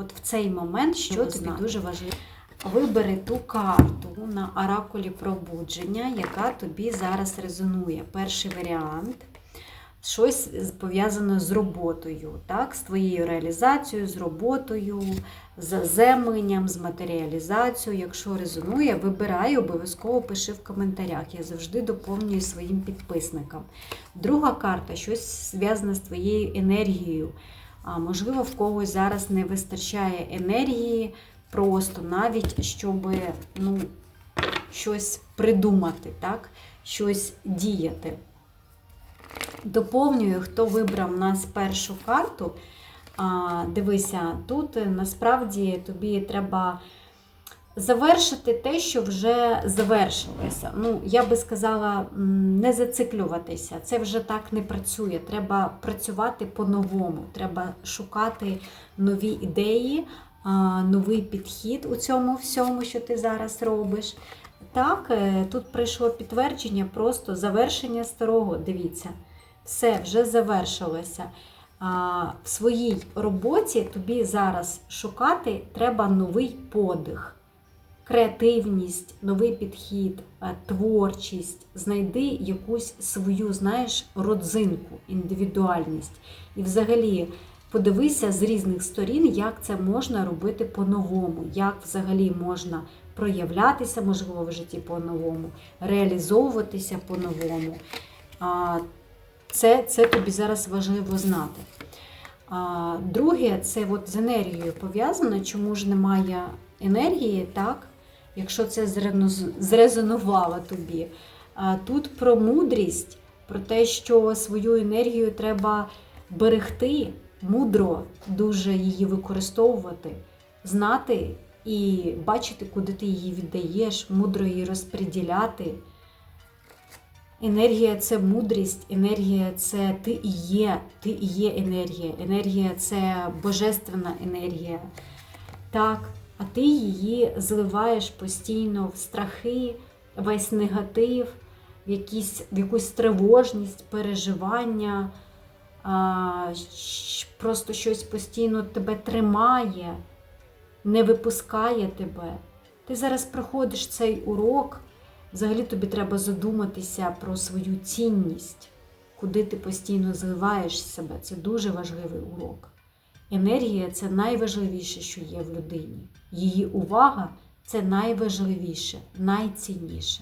От в цей момент, що тобі дуже важливо. Вибери ту карту на оракулі пробудження, яка тобі зараз резонує. Перший варіант щось пов'язане з роботою, так? з твоєю реалізацією, з роботою, з заземленням, з матеріалізацією. Якщо резонує, вибирай, обов'язково пиши в коментарях. Я завжди доповнюю своїм підписникам. Друга карта щось зв'язане з твоєю енергією. Можливо, в когось зараз не вистачає енергії, просто навіть щоб ну, щось придумати, так? щось діяти. Доповнюю, хто вибрав нас першу карту. Дивися, тут насправді тобі треба завершити те, що вже завершилося. Ну, я би сказала, не зациклюватися. Це вже так не працює. Треба працювати по-новому. Треба шукати нові ідеї, новий підхід у цьому всьому, що ти зараз робиш. Так, е, тут прийшло підтвердження, просто завершення старого. Дивіться, все вже завершилося. В своїй роботі тобі зараз шукати треба новий подих, креативність, новий підхід, е, творчість. Знайди якусь свою, знаєш, родзинку, індивідуальність. І взагалі подивися з різних сторін, як це можна робити по-новому, як взагалі можна проявлятися, можливо, в житті по-новому, реалізовуватися по-новому. Це, це тобі зараз важливо знати. Друге, це от з енергією пов'язано, чому ж немає енергії, так? Якщо це зрезонувало тобі. Тут про мудрість, про те, що свою енергію треба берегти, мудро дуже її використовувати, знати і бачити, куди ти її віддаєш, мудро її розподіляти. Енергія це мудрість, енергія це ти і є, ти і є енергія. Енергія це божественна енергія. Так, а ти її зливаєш постійно в страхи, весь негатив, в, якісь, в якусь тривожність, переживання, а, просто щось постійно тебе тримає, не випускає тебе. Ти зараз проходиш цей урок. Взагалі тобі треба задуматися про свою цінність, куди ти постійно зливаєш себе. Це дуже важливий урок. Енергія це найважливіше, що є в людині. Її увага це найважливіше, найцінніше.